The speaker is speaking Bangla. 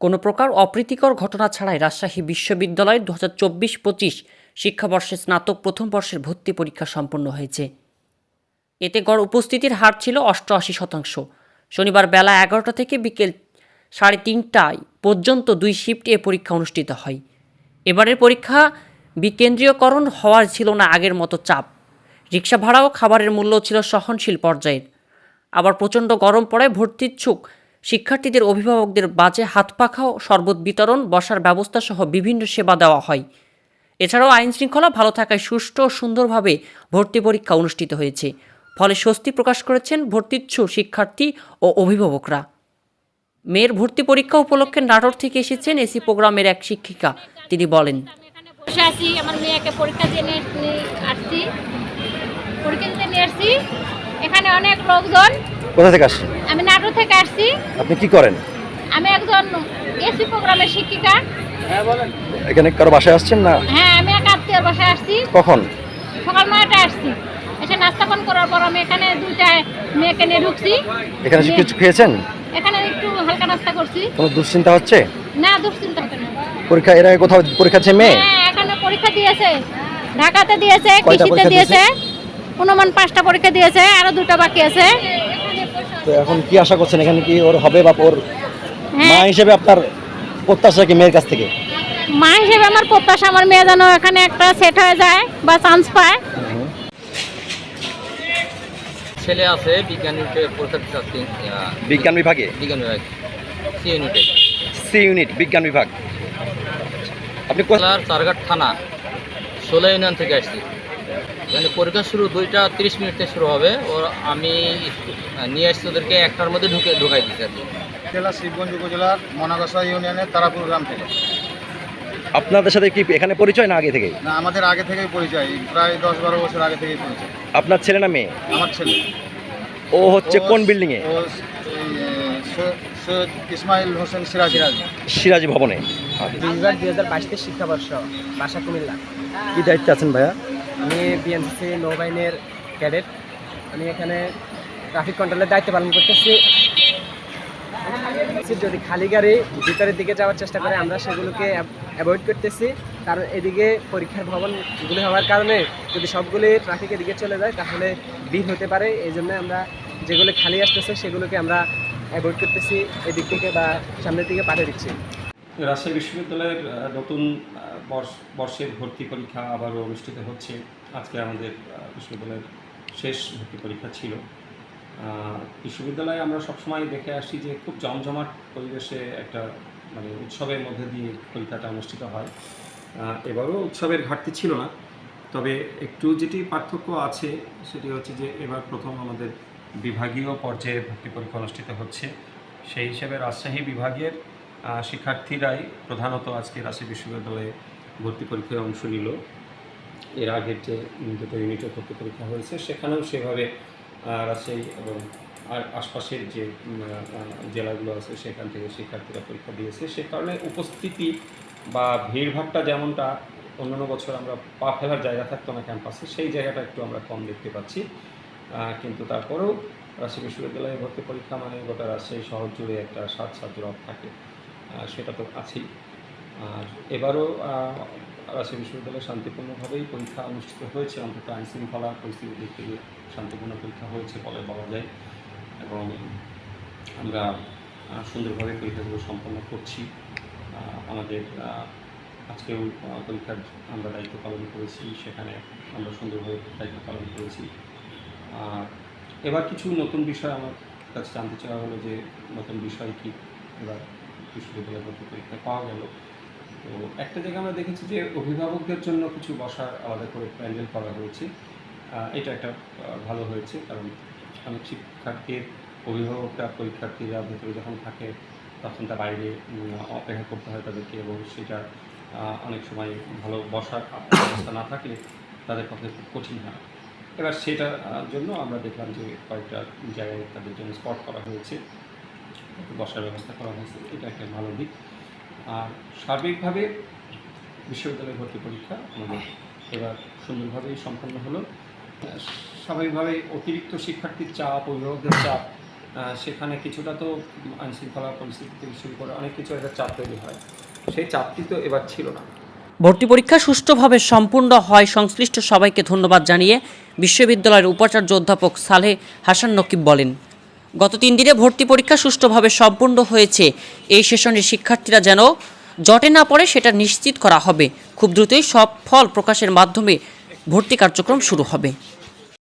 কোনো প্রকার অপ্রীতিকর ঘটনা ছাড়াই রাজশাহী বিশ্ববিদ্যালয়ের দু হাজার চব্বিশ পঁচিশ শিক্ষাবর্ষে স্নাতক প্রথম বর্ষের ভর্তি পরীক্ষা সম্পন্ন হয়েছে। এতে গড় উপস্থিতির হার ছিল অষ্টআশি শতাংশ। শনিবার বেলা এগারোটা থেকে বিকেল সাড়ে তিনটায় পর্যন্ত দুই শিফটে এ পরীক্ষা অনুষ্ঠিত হয়। এবারের পরীক্ষা বিকেন্দ্রীয়করণ হওয়ার ছিল না আগের মতো চাপ। রিক্সা ভাড়া ও খাবারের মূল্য ছিল সহনশীল পর্যায়ের। আবার প্রচণ্ড গরম পড়ায় ভর্তিচ্ছুক শিক্ষার্থীদের, অভিভাবকদের বাজে হাত পাখা ও শরবত বিতরণ, বসার ব্যবস্থা সহ বিভিন্ন সেবা দেওয়া হয়। এছাড়াও আইন শৃঙ্খলা ভালো থাকায় সুষ্ঠু ও সুন্দরভাবে ভর্তি পরীক্ষা অনুষ্ঠিত হয়েছে। ফলে স্বস্তি প্রকাশ করেছেন ভর্তিচ্ছু শিক্ষার্থী ও অভিভাবকরা। মেয়ের ভর্তি পরীক্ষা উপলক্ষে নাটোর থেকে এসেছেন এসি প্রোগ্রামের এক শিক্ষিকা। তিনি বলেন পরীক্ষা দিতে নিয়ে আসছি। এখানে অনেক লোকজন কোথা থেকে আসছেন? আমি নাটোর থেকে আসছি। আপনি কি করেন? আমি একজন এসি প্রোগ্রামের শিক্ষিকা। এখানে কারও বাসায় আসছেন না? হ্যাঁ আমি এক আত্মীয়র বাসায় আসছি। কখন? সকাল নয়টায় আসছি। এসে নাস্তা পান করার পর আমি এখানে দুইটা মেয়েকে নিয়ে ঢুকছি। এখানে এসে কিছু খেয়েছেন? এখানে একটু হালকা নাস্তা করছি। কোনো দুশ্চিন্তা হচ্ছে? না দুশ্চিন্তা হতো না। পরীক্ষা এর আগে কোথাও পরীক্ষা আছে মেয়ে? হ্যাঁ এখানে পরীক্ষা দিয়েছে। ঢাকাতে দিয়েছে কৃষিতে দিয়েছে। অনুমান পাঁচটা পরীক্ষা দিয়েছে আরও দুটো বাকি আছে। তো এখন কি আশা করছেন? এখানে কি ওর হবে বা ওর মা হ্যাঁ। হিসেবে আপনার প্রত্যাশা কি মেয়ের কাছ থেকে? মা হিসেবে আমার প্রত্যাশা আমার মেয়ে যেন এখানে একটা সেট হয়ে যায় বা চান্স পায়। ছেলে আছে বিজ্ঞান পরীক্ষা আহ, বিজ্ঞান বিভাগে? বিজ্ঞান বিভাগ সি ইউনিটে সি ইউনিট বিজ্ঞান বিভাগ। আপনি চারঘাট থানা ষোলো ইউনিয়ন থেকে আসছি। মানে পরীক্ষা শুরু দুইটা তিরিশ মিনিট থেকে শুরু হবে। ও আমি নিয়ে আসছি ওদেরকে একটার মধ্যে ঢুকে ঢুকাই দিচ্ছি আর কি। জেলা শিবগঞ্জ উপজেলার মনাগসা ইউনিয়নের তারাপুর গ্রাম থেকে। আপনাদের সাথে কি এখানে পরিচয় না আগে থেকে না আমাদের আগে থেকেই পরিচয়। প্রায় দশ বারো বছর আগে থেকেই পরিচয়। আপনার ছেলে না মেয়ে? আমার ছেলে। ও হচ্ছে কোন বিল্ডিং এ? ও সৈয়দ- ইসমাইল হোসেন সিরাজ সিরাজি ভবনে। দুইবার দুই হাজার বাইশের শিক্ষাবর্ষ বাসা কুমিল্লা। কি দায়িত্বে আছেন ভাইয়া? আমি বিএনসিসি নৌবাহিনীর ক্যাডেট। আমি এখানে ট্রাফিক কন্ট্রোলের দায়িত্ব পালন করতেছি। যদি খালি গাড়ি ভিতরের দিকে যাওয়ার চেষ্টা করে, আমরা সেগুলোকে অ্যাভয়েড করতেছি। কারণ এদিকে পরীক্ষার ভবনগুলি হওয়ার কারণে যদি সবগুলি ট্রাফিকের দিকে চলে যায়, তাহলে ভিড় হতে পারে। এই জন্য আমরা যেগুলো খালি আসতেছে, সেগুলোকে আমরা অ্যাভয়েড করতেছি। এদিক থেকে বা সামনের দিকে পাঠিয়ে দিচ্ছি। রাজশাহী বিশ্ববিদ্যালয়ের নতুন বর্ষ- বর্ষের ভর্তি পরীক্ষা আবারও অনুষ্ঠিত হচ্ছে। আজকে আমাদের বিশ্ববিদ্যালয়ের শেষ ভর্তি পরীক্ষা ছিল। বিশ্ববিদ্যালয়ে আমরা সবসময় দেখে আসছি যে খুব জমজমাট পরিবেশে একটা মানে উৎসবের মধ্যে দিয়ে পরীক্ষাটা অনুষ্ঠিত হয়। এবারও উৎসবের ঘাটতি ছিল না। তবে একটু যেটি পার্থক্য আছে সেটি হচ্ছে যে এবার প্রথম আমাদের বিভাগীয় পর্যায়ে ভর্তি পরীক্ষা অনুষ্ঠিত হচ্ছে। সেই হিসেবে রাজশাহী বিভাগের শিক্ষার্থীরাই প্রধানত আজকে রাজশাহী বিশ্ববিদ্যালয়ে ভর্তি পরীক্ষায় অংশ নিল। এর আগের যে দুটো ইউনিটের ভর্তি পরীক্ষা হয়েছে, সেখানেও সেভাবে রাজশাহী এবং আর আশপাশের যে জেলাগুলো আছে, সেখান থেকে শিক্ষার্থীরা পরীক্ষা দিয়েছে। সে কারণে উপস্থিতি বা ভিড়ভাট্টা যেমনটা অন্যান্য বছর আমরা পা ফেলার জায়গা থাকতো না ক্যাম্পাসে, সেই জায়গাটা একটু আমরা কম দেখতে পাচ্ছি। কিন্তু তারপরেও রাজশাহী বিশ্ববিদ্যালয়ে ভর্তি পরীক্ষা মানে গোটা রাজশাহী শহর জুড়ে একটা সাত সাত রব থাকে। সেটা তো আছেই। আর এবারও রাজশাহী বিশ্ববিদ্যালয়ে শান্তিপূর্ণভাবেই পরীক্ষা অনুষ্ঠিত হয়েছে। অন্তত আইন শৃঙ্খলা পরিস্থিতি দিক থেকে শান্তিপূর্ণ পরীক্ষা হয়েছে বলে বলা যায়। এবং আমরা সুন্দরভাবে পরীক্ষাগুলো সম্পন্ন করছি। আমাদের আজকেও পরীক্ষার আমরা দায়িত্ব পালন করেছি। সেখানে আমরা সুন্দরভাবে দায়িত্ব পালন করেছি। আর এবার কিছু নতুন বিষয় আমার কাছে জানতে চাওয়া হলো যে, নতুন বিষয় কী? এবার বিশ্ববিদ্যালয় ভর্তি পরীক্ষায় পাওয়া গেল। তো একটা জায়গায় আমরা দেখেছি যে অভিভাবকদের জন্য কিছু বসার আলাদা করে প্যান্ডেল করা হয়েছে। এটা একটা ভালো হয়েছে কারণ অনেক শিক্ষার্থীর অভিভাবকরা, পরীক্ষার্থীরা ভেতরে যখন থাকে, তখন তার বাইরে অপেক্ষা করতে হয় তাদেরকে এবং সেটা অনেক সময় ভালো বসার ব্যবস্থা না থাকলে তাদের পক্ষে খুব কঠিন হয়। এবার সেটার জন্য আমরা দেখলাম যে কয়েকটা জায়গায় তাদের জন্য স্পট করা হয়েছে। বসার ব্যবস্থা করা হয়েছে, এটা একটা ভালো দিক। আর সার্বিকভাবে বিশ্ববিদ্যালয় ভর্তি পরীক্ষা আমাদের এবার সুন্দরভাবেই সম্পন্ন হলো। স্বাভাবিকভাবে অতিরিক্ত শিক্ষার্থীর চাপ, অভিভাবকদের চাপ সেখানে কিছুটা তো আইনশৃঙ্খলা পরিস্থিতি থেকে শুরু করে অনেক কিছু একটা চাপ তৈরি হয়। সেই চাপটি তো এবার ছিল না। ভর্তি পরীক্ষা সুষ্ঠুভাবে সম্পূর্ণ হয়। সংশ্লিষ্ট সবাইকে ধন্যবাদ জানিয়ে বিশ্ববিদ্যালয়ের উপাচার্য অধ্যাপক সালেহ হাসান নকিব বলেন। গত তিন দিনে ভর্তি পরীক্ষা সুষ্ঠুভাবে সম্পূর্ণ হয়েছে। এই সেশনের শিক্ষার্থীরা যেন জটে না পড়ে সেটা নিশ্চিত করা হবে। খুব দ্রুতই সব ফল প্রকাশের মাধ্যমে ভর্তি কার্যক্রম শুরু হবে।